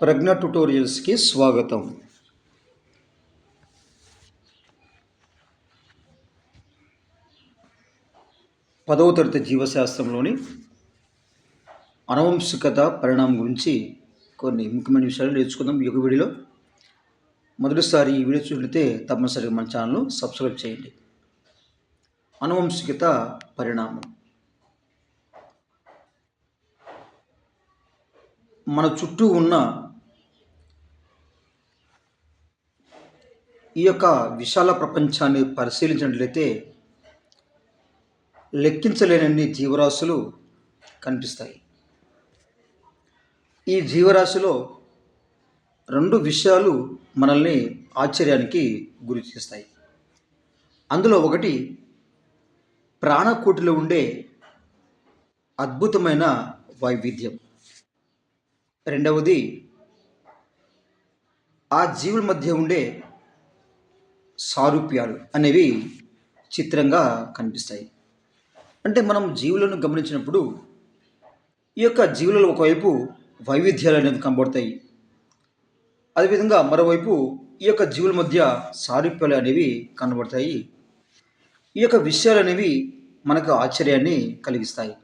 ప్రజ్ఞ ట్యుటోరియల్స్కి స్వాగతం. పదవ తరగతి జీవశాస్త్రంలోని అనువంశికత పరిణామం గురించి కొన్ని ముఖ్యమైన విషయాలు నేర్చుకుందాం యుగ యొక్క మొదటిసారి ఈ వీడియో చూడితే తప్పనిసరిగా మన ఛానల్ను సబ్స్క్రైబ్ చేయండి. అనువంశికత పరిణామం. మన చుట్టూ ఉన్న ఈ యొక్క విశాల ప్రపంచాన్ని పరిశీలించినట్లయితే లెక్కించలేనన్ని జీవరాశులు కనిపిస్తాయి. ఈ జీవరాశిలో రెండు విషయాలు మనల్ని ఆశ్చర్యానికి గురి చేస్తాయి. అందులో ఒకటి ప్రాణకోటిలో ఉండే అద్భుతమైన వైవిధ్యం. రెండవది ఆ జీవుల మధ్య ఉండే సారూప్యాలు అనేవి చిత్రంగా కనిపిస్తాయి. అంటే మనం జీవులను గమనించినప్పుడు ఈ యొక్క జీవులలో ఒకవైపు వైవిధ్యాలు అనేది కనబడతాయి. అదేవిధంగా మరోవైపు ఈ యొక్క జీవుల మధ్య సారూప్యాలు అనేవి కనబడతాయి. ఈ యొక్క విషయాలు అనేవి మనకు ఆశ్చర్యాన్ని కలిగిస్తాయి.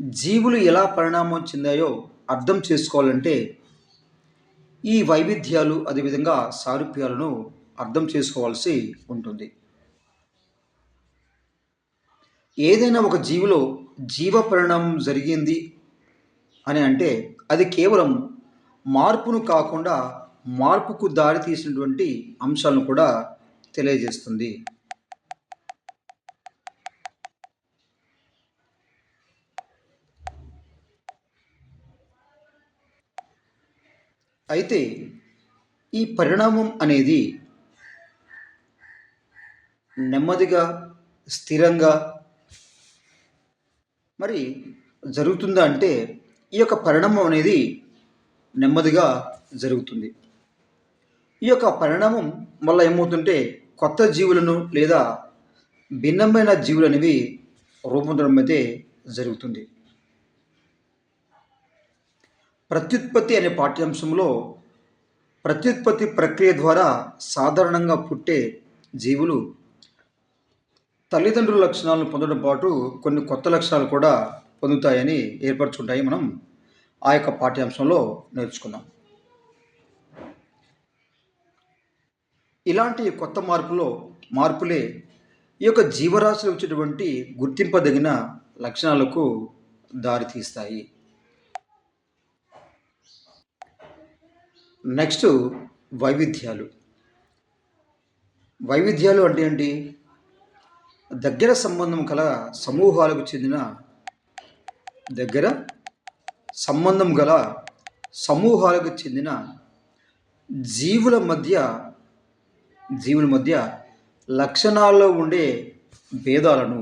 జీవులు ఎలా పరిణామం చెందాయో అర్థం చేసుకోవాలంటే ఈ వైవిధ్యాలు అదేవిధంగా సారూప్యాలను అర్థం చేసుకోవాల్సి ఉంటుంది. ఏదైనా ఒక జీవిలో జీవ పరిణామం జరిగింది అని అంటే అది కేవలం మార్పును కాకుండా మార్పుకు దారి తీసినటువంటి అంశాలను కూడా తెలియజేస్తుంది. అయితే ఈ పరిణామం అనేది నెమ్మదిగా స్థిరంగా. మరి జరుగుతుందా అంటే ఈ యొక్క పరిణామం అనేది నెమ్మదిగా జరుగుతుంది. ఈ యొక్క పరిణామం వల్ల ఏమవుతుంటే కొత్త జీవులను లేదా భిన్నమైన జీవులు అనేవి రూపొందడం అయితే జరుగుతుంది. ప్రత్యుత్పత్తి అనే పాఠ్యాంశంలో ప్రత్యుత్పత్తి ప్రక్రియ ద్వారా సాధారణంగా పుట్టే జీవులు తల్లిదండ్రుల లక్షణాలను పొందడం పాటు కొన్ని కొత్త లక్షణాలు కూడా పొందుతాయని ఏర్పరచుకుంటాయి. మనం ఆ యొక్క పాఠ్యాంశంలో నేర్చుకున్నాం ఇలాంటి కొత్త మార్పులో మార్పులే ఈ యొక్క జీవరాశులు వచ్చేటువంటి గుర్తింపదగిన లక్షణాలకు దారితీస్తాయి నెక్స్ట్ వైవిధ్యాలు. వైవిధ్యాలు అంటే ఏంటి? దగ్గర సంబంధం కల సమూహాలకు చెందిన దగ్గర సంబంధం గల సమూహాలకు చెందిన జీవుల మధ్య జీవుల మధ్య లక్షణాల్లో ఉండే భేదాలను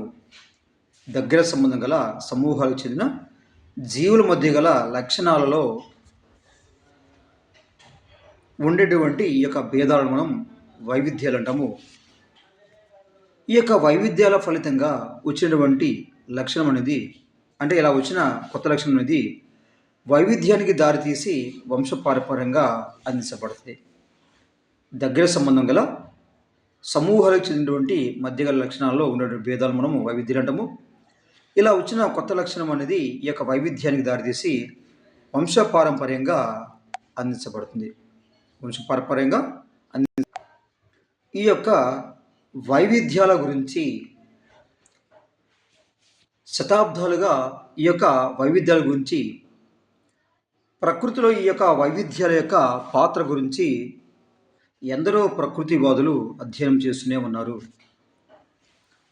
దగ్గర సంబంధం గల సమూహాలకు చెందిన జీవుల మధ్య గల లక్షణాలలో ఉండేటువంటి ఈ యొక్క భేదాలను మనం వైవిధ్యాలు అంటాము. ఈ యొక్క వైవిధ్యాల ఫలితంగా వచ్చినటువంటి లక్షణం అనేది అంటే ఇలా వచ్చిన కొత్త లక్షణం అనేది వైవిధ్యానికి దారితీసి వంశపారపర్యంగా అందించబడుతుంది. దగ్గర సంబంధం గల సమూహాలకు చెందినటువంటి మధ్యగల లక్షణాల్లో ఉన్నటువంటి భేదాలు మనము వైవిధ్యాలు అంటాము. ఇలా వచ్చిన కొత్త లక్షణం అనేది ఈ యొక్క వైవిధ్యానికి దారితీసి వంశపారంపర్యంగా అందించబడుతుంది. వంశపారంపర్యంగా అంది ఈ యొక్క వైవిధ్యాల గురించి శతాబ్దాలుగా ఈ యొక్క వైవిధ్యాల గురించి ప్రకృతిలో ఈ యొక్క వైవిధ్యాల యొక్క పాత్ర గురించి ఎందరో ప్రకృతివాదులు అధ్యయనం చేస్తూనే ఉన్నారు.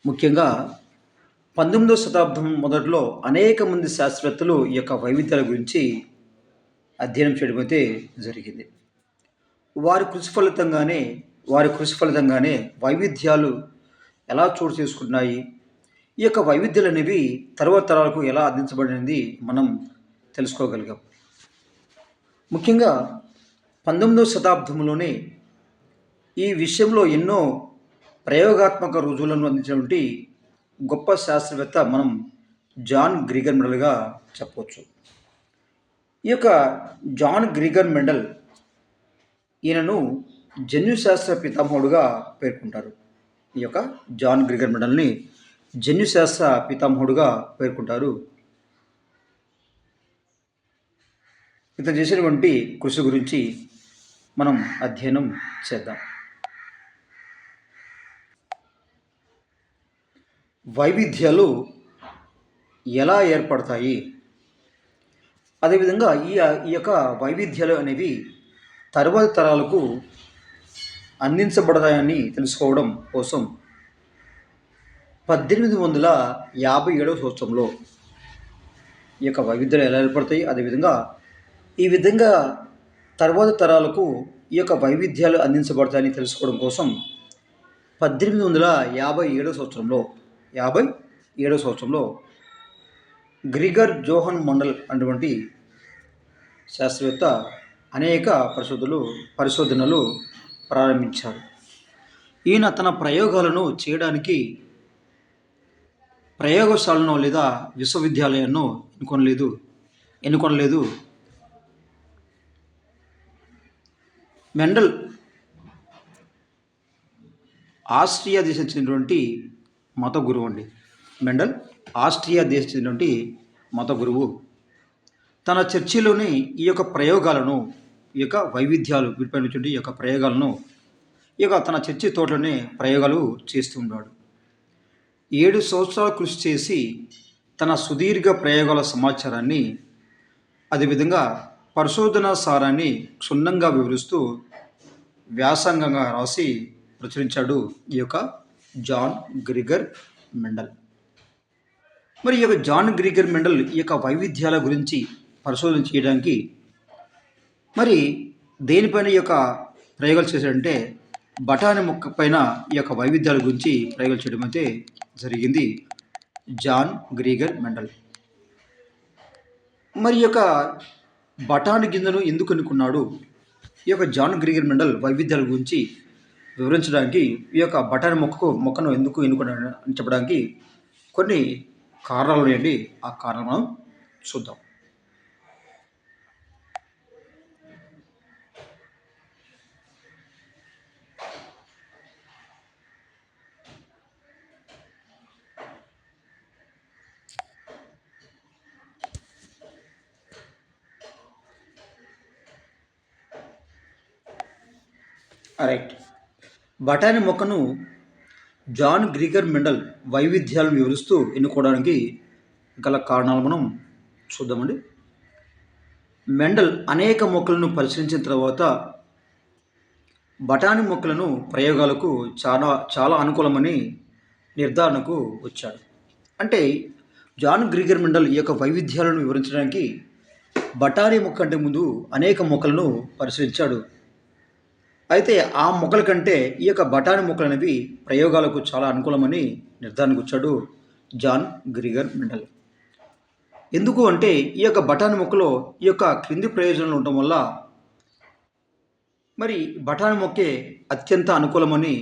ముఖ్యంగా పంతొమ్మిదవ శతాబ్దం మొదట్లో అనేక మంది శాస్త్రవేత్తలు ఈ యొక్క వైవిధ్యాల గురించి అధ్యయనం చేయడం అయితే జరిగింది. వారి కృషి ఫలితంగానే వారి కృషి ఫలితంగానే వైవిధ్యాలు ఎలా చోటు చేసుకుంటున్నాయి? ఈ యొక్క వైవిధ్యాలు అనేవి తరువాత తరాలకు ఎలా అందించబడినది మనం తెలుసుకోగలిగాం. ముఖ్యంగా పంతొమ్మిదవ శతాబ్దంలోనే ఈ విషయంలో ఎన్నో ప్రయోగాత్మక రుజువులను అందించినటువంటి గొప్ప శాస్త్రవేత్త మనం జాన్ గ్రిగర్ మెడల్గా చెప్పవచ్చు. ఈ యొక్క జాన్ గ్రిగర్ మెడల్ ఈయనను జన్యుశాస్త్ర పితామహుడుగా పేర్కొంటారు. ఈ యొక్క జాన్ గ్రిగర్ మెడల్ని జన్యుశాస్త్ర పితామహుడుగా పేర్కొంటారు. ఇతను చేసినటువంటి కృషి గురించి మనం అధ్యయనం చేద్దాం. వైవిధ్యాలు ఎలా ఏర్పడతాయి? అదేవిధంగా ఈ ఈ యొక్క వైవిధ్యాలు అనేవి తరువాతి తరాలకు అందించబడతాయని తెలుసుకోవడం కోసం పద్దెనిమిది వందల యాభై ఏడవ సంవత్సరంలో ఈ యొక్క వైవిధ్యాలు ఎలా ఏర్పడతాయి? అదేవిధంగా ఈ విధంగా తర్వాత తరాలకు ఈ యొక్క వైవిధ్యాలు అందించబడతాయని తెలుసుకోవడం కోసం పద్దెనిమిది వందల యాభై ఏడవ సంవత్సరంలో యాభై ఏడవ సంవత్సరంలో గ్రిగర్ జోహన్ మండల్ అటువంటి శాస్త్రవేత్త అనేక పరిశోధనలు పరిశోధనలు ప్రారంభించారు. ఈయన తన ప్రయోగాలను చేయడానికి ప్రయోగశాలను లేదా విశ్వవిద్యాలయాన్ని ఎన్నుకొనలేదు ఎన్నుకొనలేదు. మెండల్ ఆస్ట్రియా దేశం చెందినటువంటి మత గురువు అండి. మెండల్ ఆస్ట్రియా దేశం చెందినటువంటి మత గురువు. తన చర్చిలోని ఈ యొక్క ప్రయోగాలను ఈ యొక్క వైవిధ్యాలు వీటిపైనటువంటి ఈ యొక్క ప్రయోగాలను ఈ యొక్క తన చర్చి తోటలోనే ప్రయోగాలు చేస్తూ ఉన్నాడు. ఏడు సంవత్సరాలు కృషి చేసి తన సుదీర్ఘ ప్రయోగాల సమాచారాన్ని అదేవిధంగా పరిశోధన సారాన్ని క్షుణ్ణంగా వివరిస్తూ వ్యాసంగంగా రాసి ప్రచురించాడు ఈ యొక్క జాన్ గ్రిగర్ మెండల్. మరి ఈ యొక్క జాన్ గ్రిగర్ మెండల్ ఈ యొక్క వైవిధ్యాల గురించి పరిశోధన చేయడానికి మరి దేనిపైన ఈ యొక్క ప్రయోగాలు చేశాడంటే బఠానీ మొక్క పైన ఈ యొక్క వైవిధ్యాల గురించి ప్రయోగాలు చేయడం అయితే జరిగింది. John Gregor Mendel. మరి ఈ యొక్క బఠానీ గింజను ఎందుకు అనుకున్నాడు? ఈ యొక్క జాన్ గ్రీగర్ మెండల్ వైవిధ్యాల గురించి వివరించడానికి ఈ యొక్క బఠానీ మొక్కకు మొక్కను ఎందుకు ఎన్నుకున్నాడు అని చెప్పడానికి కొన్ని కారణాలు ఉన్నాయండి. ఆ కారణం మనం చూద్దాం. రైట్ బఠానీ మొక్కను జాన్ గ్రీగర్ మెండల్ వైవిధ్యాలను వివరిస్తూ ఎన్నుకోవడానికి గల కారణాలు మనం చూద్దామండి. మెండల్ అనేక మొక్కలను పరిశీలించిన తర్వాత బఠానీ మొక్కలను ప్రయోగాలకు చాలా చాలా అనుకూలమని నిర్ధారణకు వచ్చాడు. అంటే జాన్ గ్రీగర్ మెండల్ ఈ యొక్క వైవిధ్యాలను వివరించడానికి బఠానీ మొక్క అంటే ముందు అనేక మొక్కలను పరిశీలించాడు. అయితే ఆ మొక్కల కంటే ఈ యొక్క బఠానీ మొక్కలు అనేవి ప్రయోగాలకు చాలా అనుకూలమని నిర్ధారణకు వచ్చాడు జాన్ గ్రిగర్ మెండల్. ఎందుకు అంటే ఈ యొక్క బఠానీ మొక్కలో ఈ యొక్క క్రింది ప్రయోజనాలు ఉండటం వల్ల మరి బఠానీ మొక్కే అత్యంత అనుకూలమని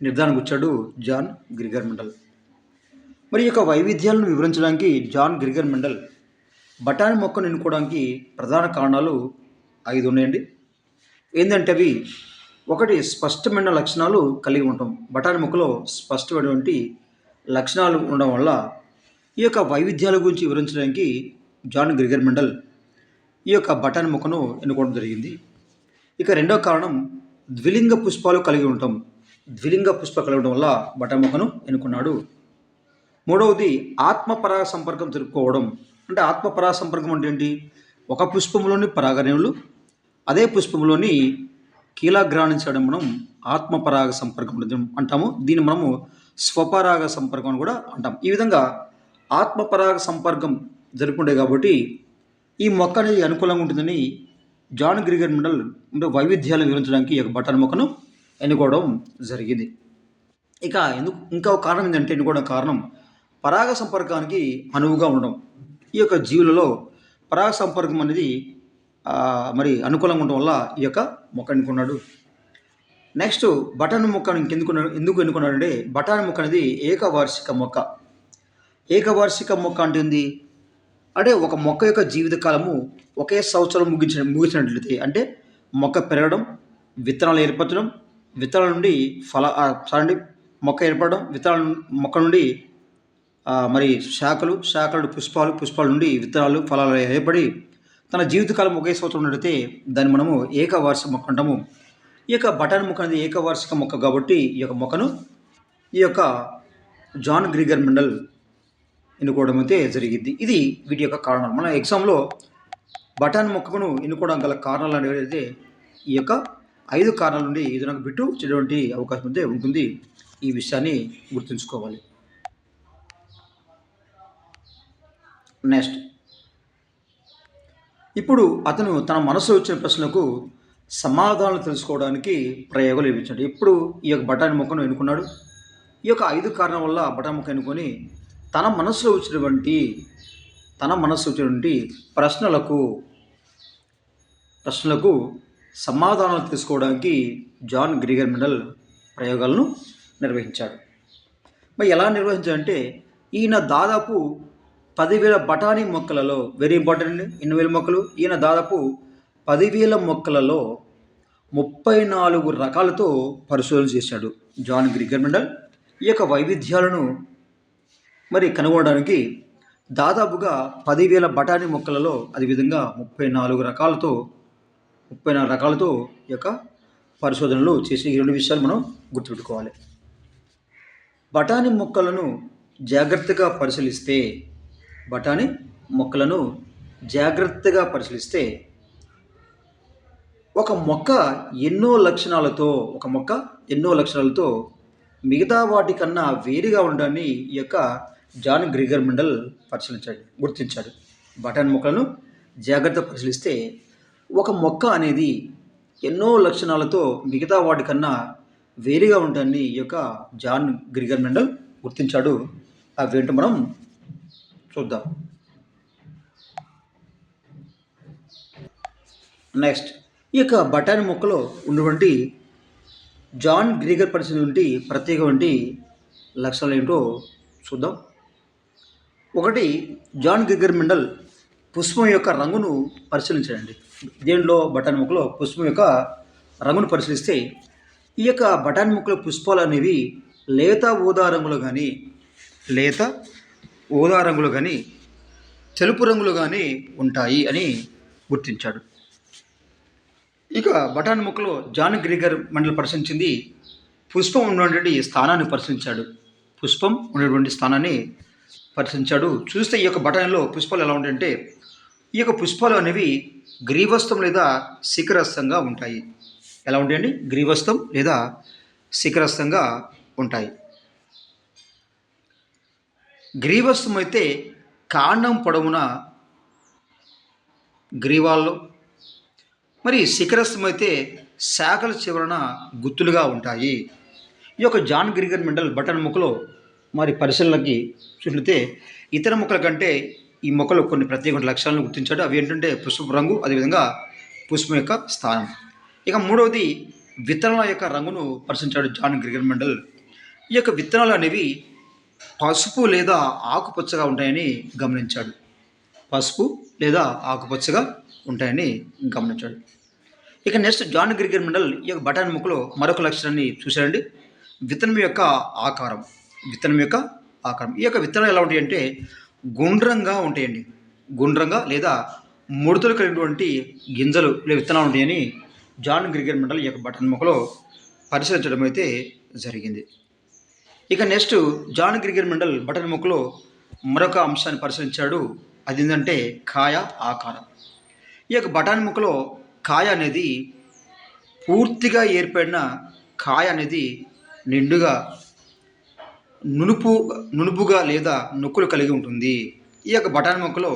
నిర్ధారణకు వచ్చాడు జాన్ గ్రిగర్ మెండల్. మరి ఈ యొక్క వైవిధ్యాలను వివరించడానికి జాన్ గ్రిగర్ మెండల్ బఠానీ మొక్కను ఎన్నుకోవడానికి ప్రధాన కారణాలు ఐదు ఉన్నాయండి. ఏంటంటే అవి ఒకటి స్పష్టమైన లక్షణాలు కలిగి ఉంటాం. బఠానీ మొక్కలో స్పష్టమైనటువంటి లక్షణాలు ఉండడం వల్ల ఈ యొక్క వైవిధ్యాల గురించి వివరించడానికి జాన్ గ్రిగర్ మెండల్ ఈ యొక్క బఠానీ మొక్కను ఎన్నుకోవడం జరిగింది. ఇక రెండో కారణం ద్విలింగ పుష్పాలు కలిగి ఉంటాం. ద్విలింగ పుష్ప కలిగి ఉండడం వల్ల బఠానీ మొక్కను ఎన్నుకున్నాడు. మూడవది ఆత్మపరాగ సంపర్కం జరుపుకోవడం. అంటే ఆత్మపరాగ సంపర్కం అంటే ఏంటి? ఒక పుష్పంలోని పరాగరేణులు అదే పుష్పంలోని కీలాగ్రాణించడం మనం ఆత్మపరాగ సంపర్కం అంటాము. దీన్ని మనము స్వపరాగ సంపర్కం అని కూడా అంటాం. ఈ విధంగా ఆత్మపరాగ సంపర్కం జరుపుకుంటే కాబట్టి ఈ మొక్క అనేది అనుకూలంగా ఉంటుందని జాన్ గ్రిగర్ మండల్ అంటే వైవిధ్యాలను వివరించడానికి ఈ యొక్క బటన్ మొక్కను ఎన్నుకోవడం జరిగింది. ఇక ఎందుకు ఇంకా ఒక కారణం ఏంటంటే ఎన్నుకోవడం కారణం పరాగ సంపర్కానికి అనువుగా ఉండడం. ఈ యొక్క జీవులలో పరాగ సంపర్కం అనేది మరి అనుకూలంగా ఉండడం వల్ల ఈ యొక్క మొక్క ఎన్నుకున్నాడు. నెక్స్ట్ బఠానీ మొక్కను ఇంకెందుకు ఎందుకు ఎన్నుకున్నాడంటే అంటే మొక్క అనేది ఏకవార్షిక మొక్క. ఏకవార్షిక మొక్క అంటే ఏంది? అంటే ఒక మొక్క యొక్క జీవిత కాలము ఒకే సంవత్సరం ముగించిన ముగించినట్లయితే అంటే మొక్క పెరగడం విత్తనాలు ఏర్పరచడం విత్తనాల నుండి ఫల సారీ మొక్క ఏర్పడడం విత్తనాల మొక్క నుండి మరి శాఖలు శాఖలు పుష్పాలు పుష్పాల నుండి విత్తనాలు ఫలాలు ఏర్పడి తన జీవితకాలం ఒకే సంవత్సరం నడితే దాన్ని మనము ఏకవార్షిక మొక్క అంటాము. ఈ యొక్క బటాన్ మొక్క అనేది ఏకవార్షిక మొక్క కాబట్టి ఈ యొక్క మొక్కను ఈ యొక్క జాన్ గ్రిగర్ మండల్ ఎన్నుకోవడం అయితే జరిగింది. ఇది వీటి యొక్క కారణాలు. మన ఎగ్జామ్లో బటాన్ మొక్కను ఎన్నుకోవడం గల కారణాలు అనేవి అయితే ఈ యొక్క ఐదు కారణాల నుండి ఇది నాకు బిట్టు వచ్చేటువంటి అవకాశం అయితే ఉంటుంది. ఈ విషయాన్ని గుర్తుంచుకోవాలి. నెక్స్ట్. ఇప్పుడు అతను తన మనసులో వచ్చిన ప్రశ్నలకు సమాధానాలు తెలుసుకోవడానికి ప్రయోగాలు ఇప్పించాడు ఇప్పుడు ఈ యొక్క బఠాని మొక్కను ఎన్నుకున్నాడు? ఈ యొక్క ఐదు కారణం వల్ల బఠానీ మొక్క ఎన్నుకొని తన మనసులో వచ్చినటువంటి తన మనసులో వచ్చినటువంటి ప్రశ్నలకు ప్రశ్నలకు సమాధానాలు తెలుసుకోవడానికి జాన్ గ్రిగర్ మెండల్ ప్రయోగాలను నిర్వహించాడు. మరి ఎలా నిర్వహించాడంటే ఈయన దాదాపు పదివేల బఠానీ మొక్కలలో వెరీ ఇంపార్టెంట్ అండి ఎన్ని వేల మొక్కలు ఈయన దాదాపు పదివేల మొక్కలలో ముప్పై నాలుగు రకాలతో పరిశోధన చేశాడు. జాన్ గ్రిగర్ మండల్ ఈ యొక్క వైవిధ్యాలను మరి కనుగొనడానికి దాదాపుగా పదివేల బఠానీ మొక్కలలో అదేవిధంగా ముప్పై నాలుగు రకాలతో ముప్పై నాలుగు రకాలతో ఈ యొక్క పరిశోధనలు చేసి ఈ రెండు విషయాలు మనం గుర్తుపెట్టుకోవాలి. బఠానీ మొక్కలను జాగ్రత్తగా పరిశీలిస్తే బఠానీ మొక్కలను జాగ్రత్తగా పరిశీలిస్తే ఒక మొక్క ఎన్నో లక్షణాలతో ఒక మొక్క ఎన్నో లక్షణాలతో మిగతా వాటికన్నా వేరుగా ఉండడాన్ని ఈ యొక్క జాన్ గ్రిగర్ మండల్ పరిశీలించాడు గుర్తించాడు. బఠానీ మొక్కలను జాగ్రత్త పరిశీలిస్తే ఒక మొక్క అనేది ఎన్నో లక్షణాలతో మిగతా వాటికన్నా వేరుగా ఉంటుందని ఈ యొక్క జాన్ గ్రిగర్ మండల్ గుర్తించాడు. అవేంటో మనం చూద్దాం. నెక్స్ట్ ఈ యొక్క బఠానీ మొక్కలో ఉన్నటువంటి జాన్ గ్రీగర్ పరిస్థితి ప్రత్యేకమైన లక్షణాలు ఏంటో చూద్దాం. ఒకటి జాన్ గ్రిగర్ మండల్ పుష్పం యొక్క రంగును పరిశీలించండి. దీనిలో బఠానీ మొక్కలో పుష్పం యొక్క రంగును పరిశీలిస్తే ఈ యొక్క బఠానీ మొక్కల పుష్పాలు అనేవి లేత ఊదా రంగులో కానీ లేత ఊదా రంగులో కానీ తెలుపు రంగులో కానీ ఉంటాయి అని గుర్తించాడు. ఇక బఠానీ ముక్కలో జాన్ గ్రీగర్ మండలి పరిశీలించింది పుష్పం ఉన్నటువంటి స్థానాన్ని పరిశీలించాడు పుష్పం ఉన్నటువంటి స్థానాన్ని పరిశీలించాడు చూస్తే ఈ యొక్క బఠాన్లో పుష్పాలు ఎలా ఉంటాయంటే ఈ యొక్క పుష్పాలు అనేవి గ్రీవస్థం లేదా శిఖరస్థంగా ఉంటాయి. ఎలా ఉంటాయండి? గ్రీవస్థం లేదా శిఖరస్థంగా ఉంటాయి. గ్రీవస్థం అయితే కాండం పొడవున గ్రీవాల్లో మరి శిఖరస్థమైతే అయితే శాఖల చివరన గుత్తులుగా ఉంటాయి. ఈ యొక్క జాన్ గ్రిగర్ మెండల్ బటన్ మొక్కలో మరి పరిశీలనకి చూసినట్లయితే ఇతర మొక్కల కంటే ఈ మొక్కలు కొన్ని ప్రత్యేక లక్షణాలను గుర్తించాడు. అవి ఏంటంటే పుష్ప రంగు అదేవిధంగా పుష్పం యొక్క స్థానం. ఇక మూడవది విత్తనాల యొక్క రంగును పరిశీలించాడు జాన్ గ్రిగర్ మెండల్. ఈ యొక్క విత్తనాలు అనేవి పసుపు లేదా ఆకుపచ్చగా ఉంటాయని గమనించాడు. పసుపు లేదా ఆకుపచ్చగా ఉంటాయని గమనించాడు. ఇక నెక్స్ట్ జాన్ గ్రిగర్ మండల్ ఈ యొక్క బఠానీ ముక్కలో మరొక లక్షణాన్ని చూశారండి. విత్తనం యొక్క ఆకారం. విత్తనం యొక్క ఆకారం. ఈ యొక్క విత్తనాలు ఎలా ఉంటాయి అంటే గుండ్రంగా ఉంటాయండి. గుండ్రంగా లేదా ముడతలు కలిగినటువంటి గింజలు లేదా విత్తనాలు ఉంటాయని జాన్ గ్రిగర్ మండల్ ఈ యొక్క బఠానీ ముక్కలో పరిశీలించడం అయితే జరిగింది. ఇక నెక్స్ట్ జాన్ గ్రిగర్ మండల్ బటన్ ముక్కలో మరొక అంశాన్ని పరిశీలించాడు. అది ఏంటంటే కాయ ఆకారం. ఈ యొక్క బఠానీ ముక్కలో కాయ అనేది పూర్తిగా ఏర్పడిన కాయ అనేది నిండుగా నునుపు నునుపుగా లేదా నొక్కులు కలిగి ఉంటుంది. ఈ యొక్క బఠానీ మొక్కలో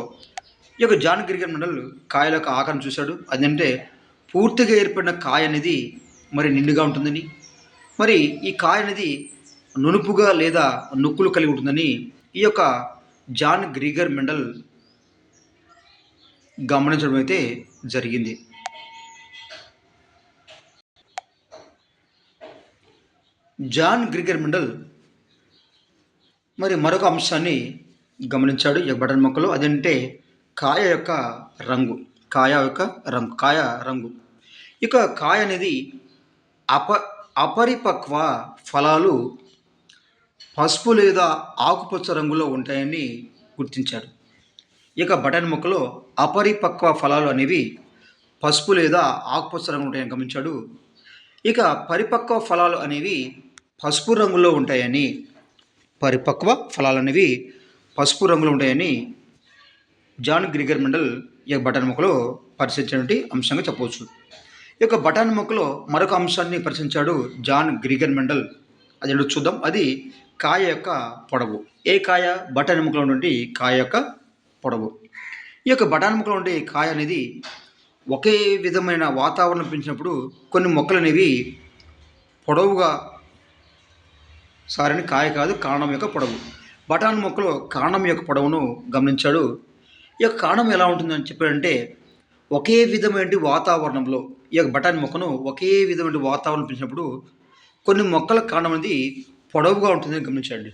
ఈ యొక్క జాన్ గ్రిగర్ మండల్ కాయల యొక్క ఆకారం చూశాడు. అదంటే పూర్తిగా ఏర్పడిన కాయ అనేది మరి నిండుగా ఉంటుందని. మరి ఈ కాయ అనేది నునుపుగా లేదా నొక్కులు కలిగి ఉంటుందని ఈ యొక్క జాన్ గ్రీగర్ మెండల్ గమనించడం అయితే జరిగింది. జాన్ గ్రిగర్ మెండల్ మరి మరొక అంశాన్ని గమనించాడు ఈ బటన్ మొక్కలో. అదంటే కాయ యొక్క రంగు. కాయ యొక్క రంగు కాయ రంగు. ఇక కాయ అనేది అప అపరిపక్వ ఫలాలు పసుపు లేదా ఆకుపచ్చ రంగులో ఉంటాయని గుర్తించాడు ఇక బటన్ మొక్కలో అపరిపక్వ ఫలాలు అనేవి పసుపు లేదా ఆకుపచ్చ రంగు ఉంటాయని గమనించాడు. ఇక పరిపక్వ ఫలాలు అనేవి పసుపు రంగులో ఉంటాయని పరిపక్వ ఫలాలు అనేవి పసుపు రంగులో ఉంటాయని జాన్ గ్రిగర్ మండల్ ఈ బటాన్ మొక్కలో పరిశీలించినటువంటి అంశంగా చెప్పవచ్చు. ఈ యొక్క మొక్కలో మరొక అంశాన్ని పరిశీలించాడు జాన్ గ్రిగర్ మండల్. అది చూద్దాం. అది కాయ యొక్క పొడవు. ఏ కాయ? బటాని ముక్కలో నుండి కాయ యొక్క పొడవు. ఈ యొక్క బఠానీ మొక్కలో ఉండే కాయ అనేది ఒకే విధమైన వాతావరణం పెంచినప్పుడు కొన్ని మొక్కలు అనేవి పొడవుగా సారని కాయ కాదు కాండం యొక్క పొడవు. బటాన్ మొక్కలో కాండం యొక్క పొడవును గమనించాడు. ఈ యొక్క కాండం ఎలా ఉంటుందని చెప్పాడంటే ఒకే విధమైన వాతావరణంలో ఈ యొక్క బఠానీ మొక్కను ఒకే విధమైన వాతావరణం పెంచినప్పుడు కొన్ని మొక్కల కాండం అనేది పొడవుగా ఉంటుందని గమనించండి.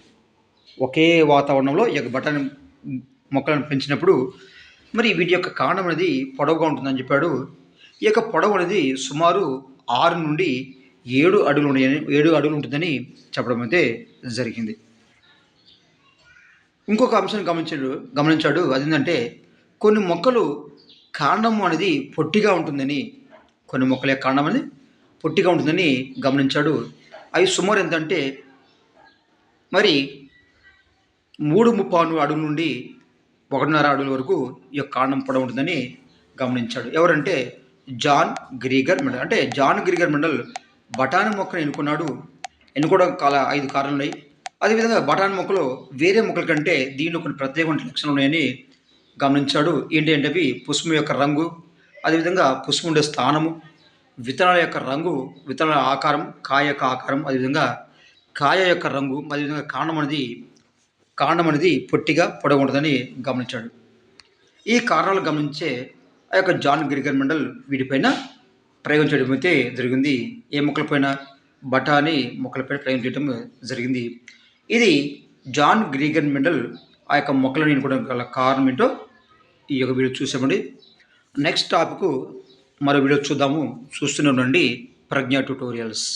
ఒకే వాతావరణంలో ఈ యొక్క బఠానీ మొక్కలను పెంచినప్పుడు మరి వీటి యొక్క కాండం అనేది పొడవుగా ఉంటుందని చెప్పాడు. ఈ యొక్క పొడవు అనేది సుమారు ఆరు నుండి ఏడు అడుగులు ఉన్నాయని ఏడు అడుగులు ఉంటుందని చెప్పడం అయితే జరిగింది. ఇంకొక అంశం గమనించాడు గమనించాడు. అదేంటంటే కొన్ని మొక్కలు కాండం అనేది పొట్టిగా ఉంటుందని కొన్ని మొక్కల యొక్క కాండం అనేది పొట్టిగా ఉంటుందని గమనించాడు. అవి సుమారు ఎంతంటే మరి మూడు ముప్పాను అడుగు నుండి ఒకటిన్నర అడుగుల వరకు ఈ యొక్క కాండం పొడవు ఉంటుందని గమనించాడు. ఎవరంటే జాన్ గ్రీగర్ మెండల్. అంటే జాన్ గ్రీగర్ మెండల్ బఠానీ మొక్కను ఎన్నుకున్నాడు. ఎన్నుకోవడం కాల ఐదు కారణాలు ఉన్నాయి అదేవిధంగా బఠానీ మొక్కలో వేరే మొక్కల కంటే దీనిలో కొన్ని ప్రత్యేకమైన లక్షణాలు ఉన్నాయని గమనించాడు. ఏంటి అంటే అవి పుష్పం యొక్క రంగు అదేవిధంగా పుష్పం ఉండే స్థానము విత్తనాల యొక్క రంగు విత్తనాల ఆకారం కాయ యొక్క ఆకారం అదేవిధంగా కాయ యొక్క రంగు అదేవిధంగా కాండం అనేది కాండం అనేది పొట్టిగా పొడవు ఉంటుందని గమనించాడు. ఈ కారణాలు గమనించే ఆ యొక్క జాన్ గ్రిగర్ మండల్ వీటిపైన ప్రయోగం చేయడం అయితే జరిగింది. ఏ మొక్కలపైన బఠానీ మొక్కలపైన ప్రయోగం చేయడం జరిగింది. ఇది జాన్ గ్రీగన్ మెండల్ ఆ యొక్క మొక్కలను ఎన్నుకోవడం గల కారణం ఏంటో ఈ యొక్క వీడియో చూసామండి నెక్స్ట్ టాపిక్ మరో వీడియో చూద్దాము. చూస్తూనే ఉండండి. ప్రజ్ఞా ట్యూటోరియల్స్.